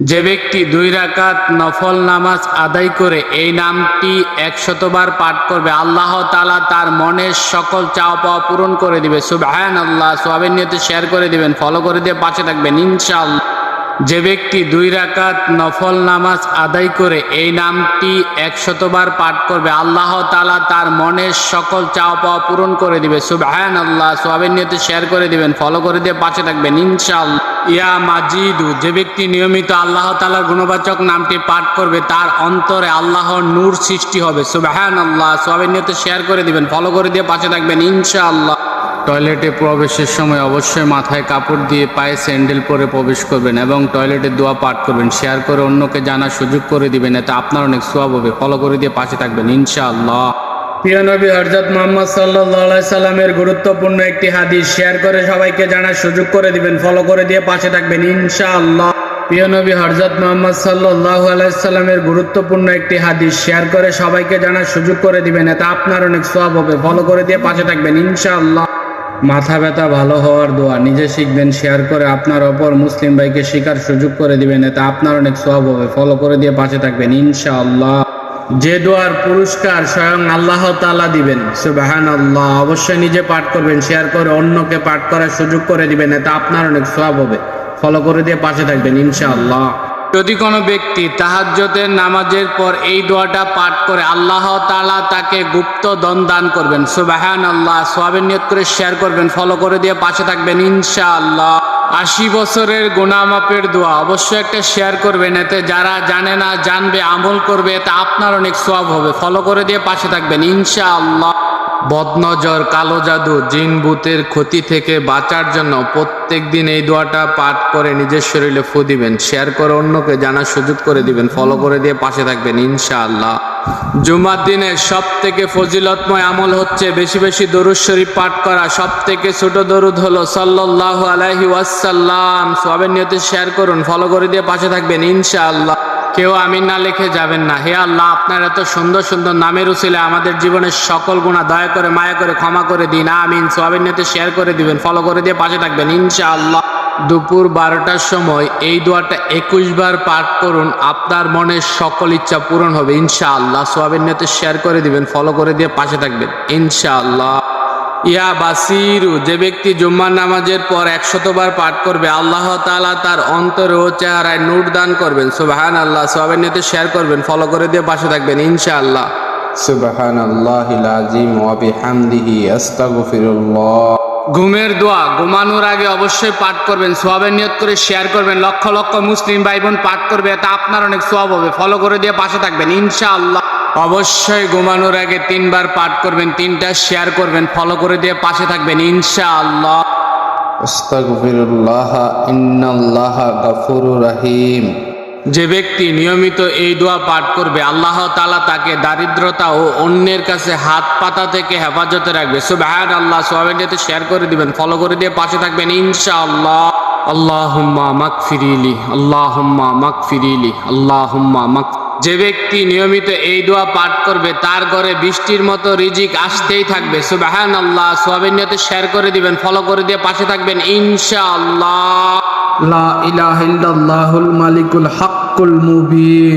যে ব্যক্তি দুই রাকাত নফল নামাজ আদায় করে এই নামটি একশতবার পাঠ করবে, আল্লাহ তালা তার মনের সকল চাওয়া পাওয়া পূরণ করে দিবে। সুবহান আল্লাহ সোয়াবের নিয়ে শেয়ার করে দিবেন ফলো করে দিয়ে পাশে থাকবেন, ইনশাআল্লাহ। যে ব্যক্তি দুই রাকাত নফল নামাজ আদায় করে এই নামটি একশতবার পাঠ করবে, আল্লাহ তালা তার মনের সকল চাওয়া পাওয়া পূরণ করে দিবে। সুবহান আল্লাহ সোয়াবের নিয়তে শেয়ার করে দিবেন ফলো করে দিয়ে পাশে থাকবেন, ইনশাআল্লাহ। ইয়া মাজিদু, যে ব্যক্তি নিয়মিত আল্লাহ তালার গুণবাচক নামটি পাঠ করবে, তার অন্তরে আল্লাহর নূর সৃষ্টি হবে। সুবহান আল্লাহ সোয়াবের নিয়তে শেয়ার করে দিবেন ফলো করে দিয়ে পাশে থাকবেন, ইনশাআল্লাহ। টয়লেটে প্রবেশের সময় অবশ্যই মাথায় কাপড় দিয়ে পায়ে স্যান্ডেল পরে প্রবেশ করবেন এবং টয়লেটে দোয়া পাঠ করবেন, শেয়ার করে অন্যকে জানার সুযোগ করে দিবেন, এতে আপনার অনেক সোয়াব হবে। ফলো করে দিয়ে পাশে থাকবেন, ইনশাআল্লাহ। প্রিয় নবী হরজত মোহাম্মদ সাল্লাহ সাল্লামের গুরুত্বপূর্ণ একটি হাদিস শেয়ার করে সবাইকে জানার সুযোগ করে দিবেন, ফলো করে দিয়ে পাশে থাকবেন, ইনশাআল্লাহ। প্রিয় নবী হরজত মোহাম্মদ সাল্লাহ আলাইসাল্লামের গুরুত্বপূর্ণ একটি হাদিস শেয়ার করে সবাইকে জানার সুযোগ করে দিবেন, এতে আপনার অনেক সোয়াব হবে। ফলো করে দিয়ে পাশে থাকবেন, ইনশাআল্লাহ। মাথা ব্যথা ভালো হওয়ার দোয়া, নিজে শিখবেন শেয়ার করে আপনার অপর মুসলিম ভাইকে শেখার সুযোগ করে দিবেন, এতে আপনার অনেক সব হবে। ফলো করে দিয়ে পাশে থাকবেন, ইনশাআল্লাহ। যে দোয়ার পুরস্কার স্বয়ং আল্লাহ তাআলা দিবেন সুবাহান আল্লাহ অবশ্যই নিজে পাঠ করবেন শেয়ার করে অন্যকে পাঠ করার সুযোগ করে দিবেন, এতে আপনার অনেক সব হবে। ফলো করে দিয়ে পাশে থাকবেন, ইনশাআল্লাহ। যদি কোনো ব্যক্তি তাহাজ্জতের নামাজের পর এই দোয়াটা পাঠ করে, আল্লাহ তাআলা তাকে গুপ্ত দন দান করবেন। সুবাহান আল্লাহ সোয়াবের নিয়ত করে শেয়ার করবেন ফলো করে দিয়ে পাশে থাকবেন ইনশাআল্লাহ। আশি বছরের গুনামাপের দোয়া অবশ্যই একটা শেয়ার করবেন, এতে যারা জানে না, জানবে, আমল করবে, এতে আপনার অনেক সোয়াব হবে। ফলো করে দিয়ে পাশে থাকবেন ইনশাআল্লাহ। বদনজর, কালো জাদু, জিন ভূতের ক্ষতি থেকে বাঁচার জন্য প্রত্যেক দিন এই দোয়াটা পাঠ করে নিজের শরীরে ফু দিবেন শেয়ার করে অন্যকে জানার সুযোগ করে দিবেন ফলো করে দিয়ে পাশে থাকবেন, ইনশাআল্লাহ। জুমার দিনের সব থেকে ফজিলতময় আমল হচ্ছে বেশি বেশি দরুদ শরীফ পাঠ করা সব থেকে ছোট দরুদ হলো সাল্লাল্লাহু আলাইহি ওয়াসাল্লাম। সবের নিয়তে শেয়ার করুন ফলো করে দিয়ে পাশে থাকবেন, ইনশাআল্লাহ। কেউ আমিন না লিখে যাবেন না। হে আল্লাহ, আপনার এত সুন্দর সুন্দর নামের উচিলে আমাদের জীবনের সকল গুণা দয়া করে, মায়া করে, ক্ষমা করে দিন। আমিন। সোয়াবিন নিতে শেয়ার করে দিবেন ফলো করে দিয়ে পাশে থাকবেন। ইনশাআল্লাহ দুপুর বারোটার সময় এই দোয়াটা একুশ বার পাঠ করুন, আপনার মনের সকল ইচ্ছা পূরণ হবে। ইনশাআল্লাহ সোয়াবিন নেতে শেয়ার করে দিবেন ফলো করে দিয়ে পাশে থাকবেন। ইনশাআল্লাহ। ইয়া বাসিরু যে ব্যক্তি জুম্মার নামাজের পর একশতবার পাঠ করবে আল্লাহ তালা তার অন্তর ও চেহারায় নোট দান করবেন। সুবাহান আল্লাহ সবাই নিতে শেয়ার করবেন ফলো করে দিয়ে পাশে থাকবেন ইনশাআল্লাহ। সুবাহান আল্লাহ আজিম ওয়াবিহামদিহি আস্তাগফিরুল্লাহ। ঘুমের দোয়া ঘুমানোর আগে অবশ্যই পাঠ করবেন সোয়াবের নিয়ত করে শেয়ার করবেন লক্ষ লক্ষ মুসলিম ভাই বোন পাঠ করবে তা আপনার অনেক সোয়াব হবে ফলো করে দিয়ে পাশে থাকবেন ইনশাআল্লাহ। অবশ্যই ঘুমানোর আগে তিনবার পাঠ করবেন তিনটা শেয়ার করবেন ফলো করে দিয়ে পাশে থাকবেন ইনশাআল্লাহ। আস্তাগফিরুল্লাহ ইন্নাল্লাহ রহিম। যে ব্যক্তি নিয়মিত এই দোয়া পাঠ করবে আল্লাহ তালা তাকে দারিদ্রতা ও অন্যের কাছে হাত পাতা থেকে হেফাজতে রাখবে। সুবহান আল্লাহ সোহাবেন্ডিয়াতে শেয়ার করে দিবেন ফলো করে দিয়ে পাশে থাকবেন ইনশাআল্লাহ। আল্লাহ মাক ফিরিলি আল্লাহ মাক ফিরিলি আল্লাহ মাক যে ব্যক্তি নিয়মিত এই দোয়া পাঠ করবে, তার ঘরে বৃষ্টির মতো রিজিক আসতেই থাকবে। সুবাহান আল্লাহ সোয়াবের নিয়তে শেয়ার করে দিবেন ফলো করে দিয়ে পাশে থাকবেন, ইনশাআল্লাহ। লা ইলাহা ইল্লাল্লাহুল মালিকুল হাক্কুল মুবিন।